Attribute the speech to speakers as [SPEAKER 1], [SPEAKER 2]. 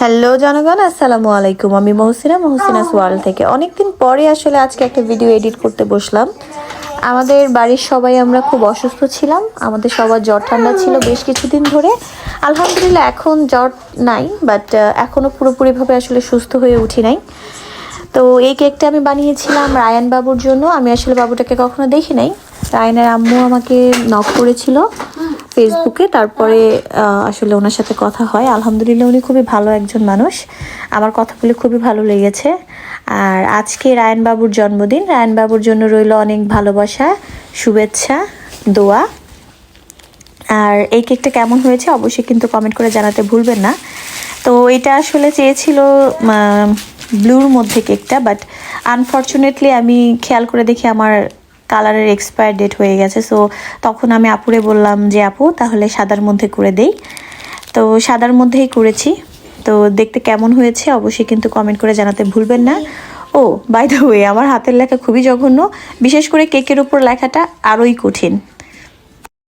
[SPEAKER 1] Hello জনগণ আসসালামু আলাইকুম। আমি মহসিনা মহসিনাস ওয়ার্ল্ড থেকে। অনেকদিন পরে আসলে আজকে একটা ভিডিও এডিট করতে বসলাম। আমাদের বাড়ির সবাই আমরা খুব অসুস্থ ছিলাম। আমাদের সবার জ্বর ঠান্ডা ছিল বেশ কিছুদিন ধরে। আলহামদুলিল্লাহ এখন জ্বর নাই বাট এখনও পুরোপুরিভাবে আসলে সুস্থ হয়ে উঠি নাই। তো এই কেকটা আমি বানিয়েছিলাম রায়ান বাবুর জন্য। আমি আসলে বাবুটাকে কখনো দেখি নাই। রায়ানের আম্মু আমাকে নক করেছিল। ফেসবুকে, তারপরে আসলে ওনার সাথে কথা হয়। আলহামদুলিল্লাহ, উনি খুবই ভালো একজন মানুষ। আমার কথাগুলি খুবই ভালো লেগেছে। আর আজকে রায়ান বাবুর জন্মদিন। রায়ান বাবুর জন্য রইল অনেক ভালোবাসা, শুভেচ্ছা, দোয়া। আর এই কেকটা কেমন হয়েছে অবশ্যই কিন্তু কমেন্ট করে জানাতে ভুলবেন না। তো এটা আসলে চেয়েছিল ব্লুর মধ্যে কেকটা বাট আনফর্চুনেটলি আমি খেয়াল করে দেখি আমার কালারের এক্সপায়ার ডেট হয়ে গেছে। সো তখন আমি আপুরে বললাম যে, আপু, তাহলে সাদার মধ্যে করে দেই। তো সাদার মধ্যেই করেছি। তো দেখতে কেমন হয়েছে অবশ্যই কিন্তু কমেন্ট করে জানাতে ভুলবেন না। ও বাই দ্য ওয়ে আমার হাতের লেখা খুবই জঘন্য। বিশেষ করে কেকের উপর লেখাটা আরোই কঠিন।